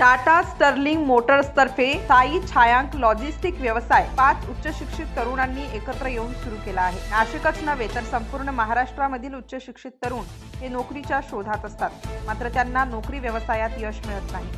Tata Sterling मोटर्सतर्फे Sai छायांक logistic व्यवसाय पाच उच्च शिक्षित तरुणांनी एकत्र येऊन सुरू केला आहे. नाशिकच नव्हे तर संपूर्ण महाराष्ट्रामधील उच्च शिक्षित तरुण हे नोकरीच्या शोधात असतात. मात्र त्यांना नोकरी व्यवसायात यश मिळत नाही.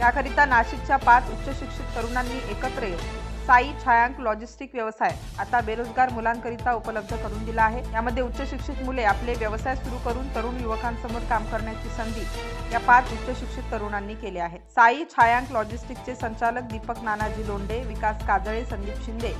याकरिता नाशिकच्या पाच उच्च शिक्षित तरुणांनी एकत्र येऊन साई छायांक लॉजिस्टिक व्यवसाय. आता बेरोजगार मुलांकरिता उपलब्ध करून दिला आहे. यामध्ये उच्च शिक्षित मुले आपले व्यवसाय सुरू करून तरुण युवकांसमोर काम करण्याची संधी या पाच उच्च शिक्षित तरुणांनी केली आहे साई छायांक लॉजिस्टिकचे संचालक दीपक नानाजी लोंडे विकास काजळे संदीप शिंदे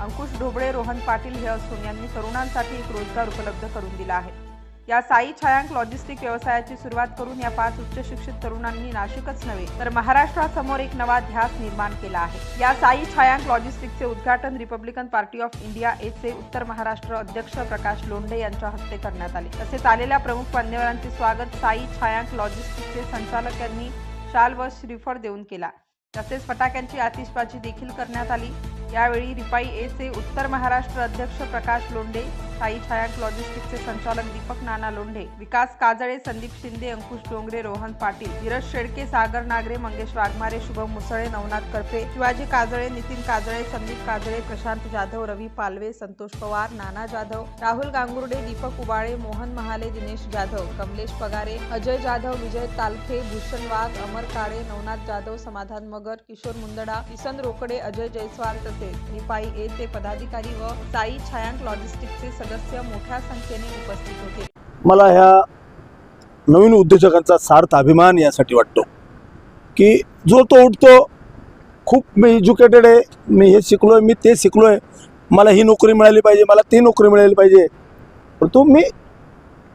अंकुश ढोबळे रोहन पाटील हे असून यांनी तरुणांसाठी एक रोजगार उपलब्ध करून दिला आहे. या साई छायांक लॉजिस्टिक व्यवसायाची सुरुवात करून या पाच उच्च शिक्षित तरुणांनी नाशिकच नव्हे तर महाराष्ट्रासमोर एक नवा ध्यास निर्माण केला आहे. या साई छायांक लॉजिस्टिकचे उद्घाटन रिपब्लिकन पार्टी ऑफ इंडिया एचे उत्तर महाराष्ट्र अध्यक्ष प्रकाश लोंढे यांच्या हस्ते करण्यात आले. तसेच आलेल्या प्रमुख मान्यवरांचे स्वागत साई छायांक लॉजिस्टिकचे संचालक यांनी शाल व श्रीफळ देऊन केला. तसेच फटाक्यांची आतिषबाजी देखील करण्यात आली. यावेळी रिपाई एचे उत्तर महाराष्ट्र अध्यक्ष प्रकाश लोंढे साई छायांक लॉजिस्टिकचे संचालक दीपक नाना लोंढे विकास काजळे संदीप शिंदे अंकुश डोंगरे रोहन पाटील धीरज शेडके सागर नागरे मंगेश वाघमारे शुभम मुसळे नवनाथ करपे शिवाजी काजळे नितीन काजळे संदीप काजळे प्रशांत जाधव रवी पालवे संतोष पवार नाना जाधव राहुल गांगुर्डे दीपक उबाळे मोहन महाले दिनेश जाधव कमलेश पगारे अजय जाधव विजय तालखे भूषण वाघ अमर काळे नवनाथ जाधव समाधान मगर किशोर मुंदडा किसन रोकडे अजय जयस्वाल तसेच निपाई ए ते पदाधिकारी व साई छायांक लॉजिस्टिकचे सदस्य मोठ्या संख्येने उपस्थित होते. मला ह्या नवीन उद्योजकांचा सार्थ अभिमान यासाठी वाटतो की जो तो उठतो खूप मी एज्युकेटेड आहे मी हे शिकलो आहे मी ते शिकलो आहे मला ही नोकरी मिळाली पाहिजे मला ती नोकरी मिळाली पाहिजे. परंतु मी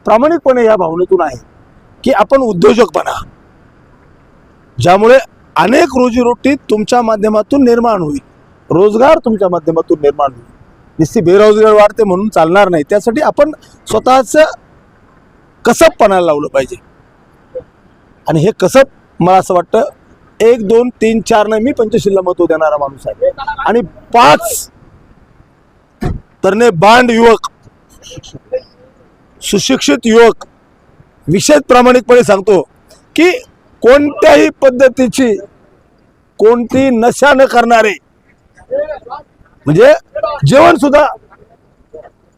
प्रामाणिकपणे या भावनेतून आहे की आपण उद्योजक बना. ज्यामुळे अनेक रोजीरोटी तुमच्या माध्यमातून निर्माण होईल. रोजगार तुमच्या माध्यमातून निर्माण होईल. नुसती बेरोजगार वाढते म्हणून चालणार नाही. त्यासाठी आपण स्वतःचं कसब पणाला लावलं पाहिजे. आणि हे कसब मला असं वाटतं एक दोन तीन चार नाही मी पंचशीलला महत्त्व देणारा माणूस आहे. आणि पाच तरणे बांड युवक सुशिक्षित युवक विशेष प्रामाणिकपणे सांगतो की कोणत्याही पद्धतीची कोणती नशा न करणारे म्हणजे जेवण सुद्धा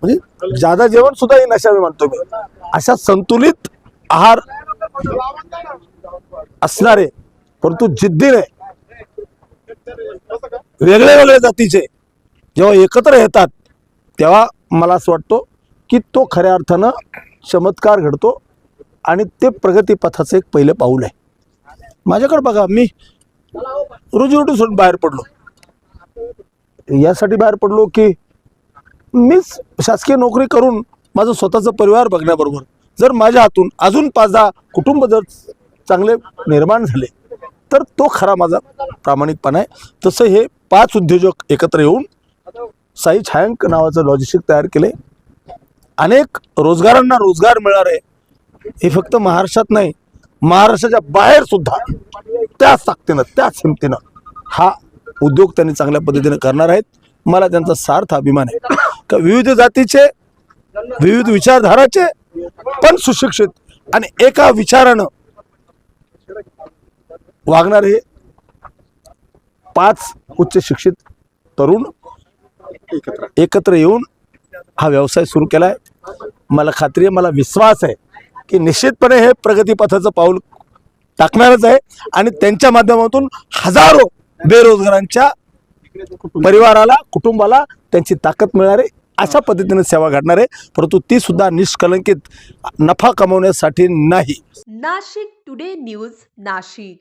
म्हणजे जादा जेवण सुद्धा ही नशा मी म्हणतो मी. अशा संतुलित आहार असणारे परंतु जिद्दीने वेगळे वेगळे जातीचे जेव्हा एकत्र येतात तेव्हा मला असं वाटतो की तो खऱ्या अर्थानं चमत्कार घडतो आणि ते प्रगतीपथाचं एक पहिलं पाऊल आहे. माझ्याकडे बघा मी रोजीरोटी सोडून बाहेर पडलो. यासाठी बाहेर पडलो की मीच शासकीय नोकरी करून माझं स्वतःचा परिवार बघण्याबरोबर जर माझ्या हातून अजून पाच दहा कुटुंब जर चांगले निर्माण झाले तर तो खरा माझा प्रामाणिकपणा आहे. तसं हे पाच उद्योजक एकत्र येऊन साई छायांक नावाचं लॉजिस्टिक तयार केले. अनेक रोजगारांना रोजगार मिळणार आहे हे फक्त महाराष्ट्रात नाही महाराष्ट्राच्या बाहेर सुद्धा त्याच ताकदीनं त्याच हिमतीनं हा उद्योग त्यांनी चांगल्या पद्धतीने करणार आहेत. मला त्यांचा सार्थ अभिमान आहे. का विविध जातीचे विविध विचारधाराचे पण सुशिक्षित आणि एका विचारानं वागणारे हे पाच उच्च शिक्षित तरुण एकत्र येऊन हा व्यवसाय सुरू केला आहे मला खात्री आहे मला विश्वास आहे की निश्चितपणे हे प्रगतीपथाचं पाऊल टाकणारच आहे आणि त्यांच्या माध्यमातून हजारो बेरोजगारांच्या परिवाराला कुटुंबाला त्यांची ताकद मिळणार आहे अशा पद्धतीने सेवा घडणार आहे परंतु ती सुद्धा निष्कलंकित नफा कमवण्यासाठी नाही. Nashik today news Nashik.